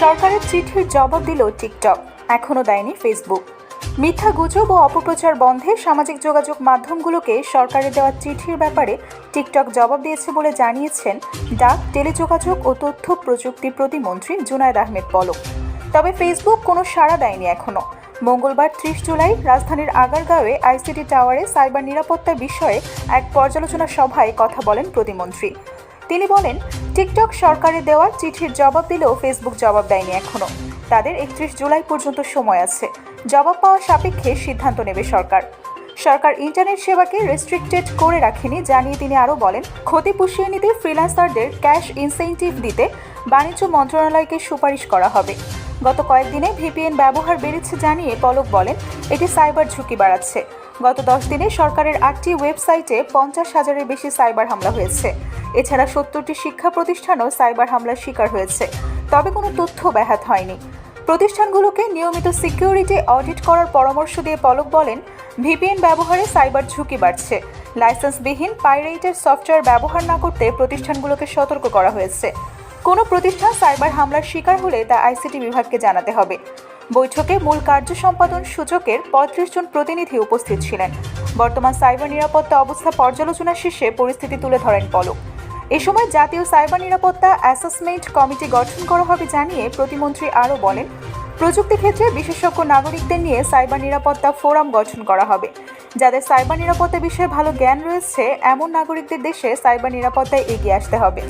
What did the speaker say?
সরকারের চিঠির জবাব দিল টিকটক, এখনও দেয়নি ফেসবুক। মিথ্যা গুজব ও অপপ্রচার বন্ধে সামাজিক যোগাযোগ মাধ্যমগুলোকে সরকারের দেওয়া চিঠির ব্যাপারে টিকটক জবাব দিয়েছে বলে জানিয়েছেন ডাক, টেলিযোগাযোগ ও তথ্য প্রযুক্তি প্রতিমন্ত্রী জুনায়দ আহমেদ পলক। তবে ফেসবুক কোনো সাড়া দেয়নি এখনও। মঙ্গলবার ত্রিশ জুলাই রাজধানীর আগারগাঁওয়ে আইসিটি টাওয়ারে সাইবার নিরাপত্তার বিষয়ে এক পর্যালোচনা সভায় কথা বলেন প্রতিমন্ত্রী। তিনি বলেন, টিকটক সরকারের দেওয়া চিঠির জবাব দিলেও ফেসবুক জবাব দেয়নি এখনও তাদের একত্রিশ জুলাই পর্যন্ত সময় আছে। জবাব পাওয়া সাপেক্ষে সিদ্ধান্ত নেবে সরকার। সরকার ইন্টারনেট সেবাকে রেস্ট্রিক্টেড করে রাখেনি জানিয়ে তিনি আরও বলেন, ক্ষতি পুষিয়ে নিতে ফ্রিল্যান্সারদের ক্যাশ ইনসেন্টিভ দিতে বাণিজ্য মন্ত্রণালয়কে সুপারিশ করা হবে। গত কয়েকদিনে ভিপিএন ব্যবহার বেড়েছে জানিয়ে পলক বলেন এটি সাইবার ঝুঁকি বাড়াচ্ছে। গত দশ দিনে সরকারের আটটি ওয়েবসাইটে পঞ্চাশ হাজারের বেশি সাইবার হামলা হয়েছে। এছাড়া সত্তরটি শিক্ষা প্রতিষ্ঠানও সাইবার হামলার শিকার হয়েছে। তবে কোনো তথ্য ব্যাহত হয়নি। প্রতিষ্ঠানগুলোকে নিয়মিত সিকিউরিটি অডিট করার পরামর্শ দিয়ে পলক বলেন, ভিপিএন ব্যবহারে সাইবার ঝুঁকি বাড়ছে। লাইসেন্সবিহীন পাইরেটের সফটওয়্যার ব্যবহার না করতে প্রতিষ্ঠানগুলোকে সতর্ক করা হয়েছে। কোনো প্রতিষ্ঠান সাইবার হামলার শিকার হলে তা আইসিটি বিভাগকে জানাতে হবে। বৈঠকে মূল কার্য সম্পাদন সূচকের পঁয়ত্রিশ জন প্রতিনিধি উপস্থিত ছিলেন। বর্তমান সাইবার নিরাপত্তা অবস্থা পর্যালোচনা শেষে পরিস্থিতি তুলে ধরেন পলক। এ সময় জাতীয় সাইবার নিরাপত্তা অ্যাসেসমেন্ট কমিটি গঠন করা হবে জানিয়ে প্রতিমন্ত্রী আরও বলেন, প্রযুক্তি ক্ষেত্রে বিশেষজ্ঞ নাগরিকদের নিয়ে সাইবার নিরাপত্তা ফোরাম গঠন করা হবে। যাদের সাইবার নিরাপত্তা বিষয়ে ভালো জ্ঞান রয়েছে, এমন নাগরিকদের দেশে সাইবার নিরাপত্তায় এগিয়ে আসতে হবে।